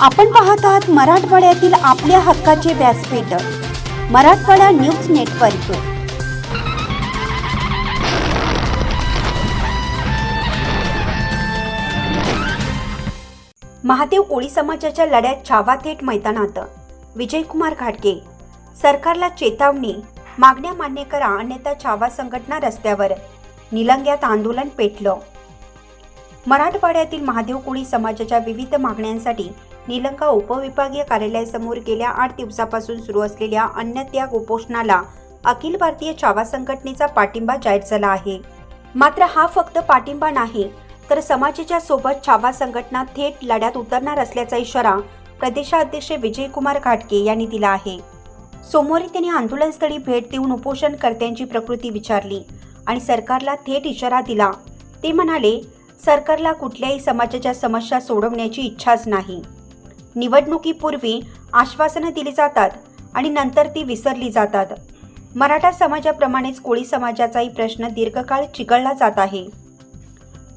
आपण पाहत आहात मराठवाड्यातील आपल्या हक्काचे व्यासपीठ मराठवाडा न्यूज नेटवर्क. महादेव कोळी समाजाच्या लढ्यात छावा थेट मैदानात. विजयकुमार घाटगे सरकारला चेतावणी मागण्या मान्य करा अन्यथा छावा संघटना रस्त्यावर निलंग्यात आंदोलन पेटलं. मराठवाड्यातील महादेव कोळी समाजाच्या विविध मागण्यांसाठी निलंगा उपविभागीय कार्यालयासमोर गेल्या आठ दिवसापासून सुरू असलेल्या अन्नत्याग उपोषणाला अखिल भारतीय छावा संघटनेचा पाठिंबा जाहीर झाला आहे. मात्र हा फक्त पाठिंबा नाही तर समाजाच्या सोबत छावा संघटना थेट लढ्यात उतरणार असल्याचा इशारा प्रदेशाध्यक्ष विजयकुमार घाटगे यांनी दिला आहे. सोमवारी त्यांनी आंदोलनस्थळी भेट देऊन उपोषणकर्त्यांची प्रकृती विचारली आणि सरकारला थेट इशारा दिला. ते म्हणाले सरकारला कुठल्याही समाजाच्या समस्या सोडवण्याची इच्छाच नाही. निवडणुकीपूर्वी आश्वासनं दिली जातात आणि नंतर ती विसरली जातात. मराठा समाजाप्रमाणेच कोळी समाजाचाही प्रश्न दीर्घकाळ चिघळला जात आहे.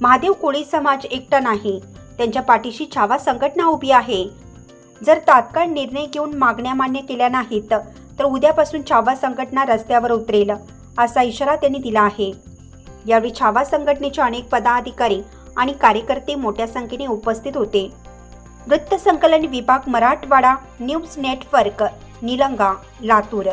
महादेव कोळी समाज एकटा नाही. त्यांच्या पाठीशी छावा संघटना उभी आहे. जर तात्काळ निर्णय घेऊन मागण्या मान्य केल्या नाहीत तर उद्यापासून छावा संघटना रस्त्यावर उतरेल असा इशारा त्यांनी दिला आहे. यावेळी छावा संघटनेचे अनेक पदाधिकारी आणि कार्यकर्ते मोठ्या संख्येने उपस्थित होते. वृत्त संकलन विभाग मराठवाडा न्यूज नेटवर्क निलंगा लातूर.